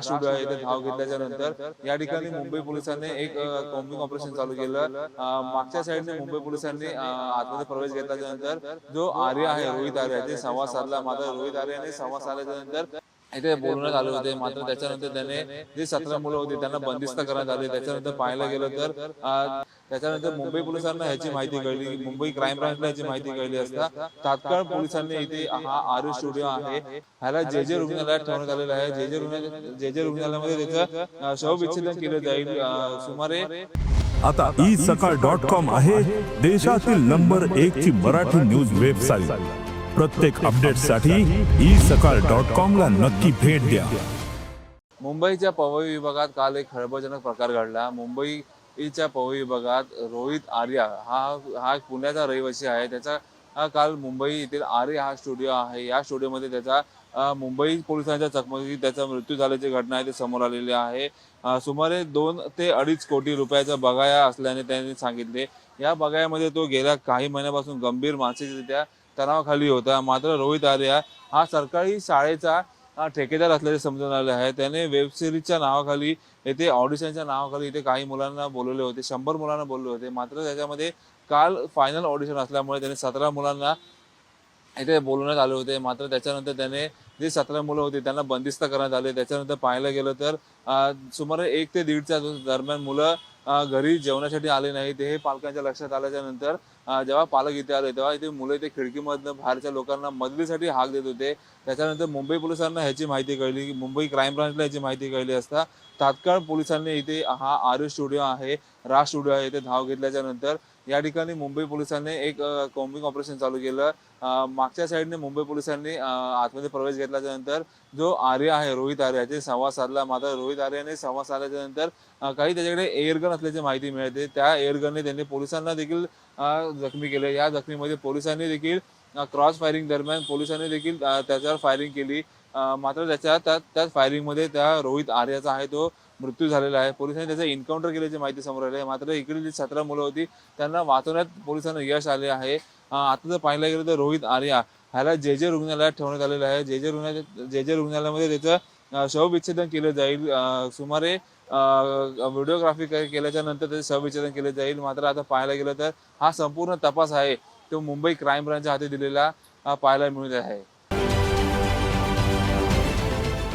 Studio आहे इथे धाव घेतल्याच्या नंतर या ठिकाणी मुंबई पोलिसांनी एक कॉम्बिंग ऑपरेशन चालू केलं. मागच्या साईडने मुंबई पोलिसांनी आतमध्ये प्रवेश घेतल्याच्या नंतर जो आर्य आहे रोहित आर्य याचे संवाद साधला मात्र रोहित आर्याने संवाद साधल्याच्या नंतर इथे बोलण्यात आले होते मात्र त्याच्यानंतर त्याने जे सतरा मुलं होती त्यांना बंदिस्त करण्यात आले त्याच्यानंतर पाहायला गेलं तर त्याच्यानंतर मुंबई पोलिसांना ह्याची माहिती कळली मुंबई क्राईम ब्रांचला याची माहिती कळली असता. तात्काळ पोलिसांनी इथे हा आर्य स्टुडिओ आहे. ह्याला जे जे रुग्णालयात ठेवण्यात आलेलं आहे. जे जे रुग्णालय जे जे रुग्णालयामध्ये त्याचं शवविच्छेदन केलं जाईल सुमारे आता ई सकाळ डॉट कॉम आहे देशातील नंबर एक ची मराठी न्यूज वेबसाईट. प्रत्येक अपडेटसाठी ई सकाळ डॉट कॉम ला नक्की भेट द्या. मुंबईच्या पवई विभागात काल एक खळबळजनक प्रकार घडला. ईच्या पवई विभागात रोहित आर्या हा हा पुण्याचा रहिवासी आहे. त्याचा हा काल मुंबई येथील आर्य हा स्टुडिओ आहे. या स्टुडिओमध्ये त्याचा मुंबई पोलिसांच्या चकमकीत त्याचा मृत्यू झाल्याची घटना आहे ते समोर आलेली आहे. सुमारे दोन ते अडीच कोटी रुपयाचा बगाया असल्याने त्यांनी सांगितले. या बगायामध्ये तो गेल्या काही महिन्यापासून गंभीर मानसिकरित्या तणावाखाली होता. मात्र रोहित आर्या हा सरकारी शाळेचा ठेकेदार असल्याचे समजून आले आहे. त्याने वेबसिरीजच्या नावाखाली येथे ऑडिशनच्या नावाखाली इथे काही मुलांना बोलवले होते. शंभर मुलांना बोलले होते. मात्र त्याच्यामध्ये काल फायनल ऑडिशन असल्यामुळे त्याने सतरा मुलांना इथे बोलवण्यात आले होते. मात्र त्याच्यानंतर त्याने जे सतरा मुलं होती त्यांना बंदिस्त करण्यात आले. त्याच्यानंतर पाहायला गेलं तर सुमारे एक ते दीडच्या दरम्यान मुलं घरी जेवणासाठी आले नाही ते हे पालकांच्या लक्षात आल्याच्यानंतर जेव्हा पालक इथे आले तेव्हा इथे मुलं इथे खिडकीमधनं बाहेरच्या लोकांना मदतीसाठी हाक देत होते. त्याच्यानंतर मुंबई पोलिसांना ह्याची माहिती कळली मुंबई क्राईम ब्रांचला ह्याची माहिती कळली असता तात्काळ पोलिसांनी इथे हा आर्य स्टुडिओ आहे राज स्टुडिओ आहे इथे धाव घेतल्याच्या नंतर या ठिकाणी मुंबई पोलिसांनी एक कॉम्बिंग ऑपरेशन चालू केलं. मागच्या साईडने मुंबई पोलिसांनी आतमध्ये प्रवेश घेतल्याच्या नंतर जो आर्य आहे रोहित आर्य याचे संवाद साधला मात्र रोहित आर्याने संवाद साधल्याच्या नंतर काही त्याच्याकडे एअरगन असल्याची माहिती मिळते. त्या एअरगनने त्यांनी पोलिसांना देखील जखमी केले. या जखमीमध्ये पोलिसांनी देखील क्रॉस फायरिंग दरम्यान पोलिसांनी देखील त्याच्यावर फायरिंग केली. मात्र त्याच्या त्या त्याच फायरिंगमध्ये त्या रोहित आर्याचा आहे तो मृत्यू झालेला आहे. पोलिसांनी त्याचं एन्काउंटर केल्याची माहिती समोर आली आहे. मात्र इकडे जी सतरा मुलं होती त्यांना वाचवण्यात पोलिसांना यश आले आहे. आता जर पाहायला गेलं तर रोहित आर्या ह्याला जे जे रुग्णालयात ठेवण्यात आलेलं आहे. जे जे रुग्णालय जे जे रुग्णालयामध्ये त्याचं शवविच्छेदन केलं जाईल. सुमारे व्हिडिओग्राफी केल्याच्यानंतर त्याचे शवविच्छेदन केले जाईल. मात्र आता पाहायला गेलं तर हा संपूर्ण तपास आहे. तो मुंबई क्राईम ब्रांचच्या हाती दिलेला पाहायला मिळत आहे.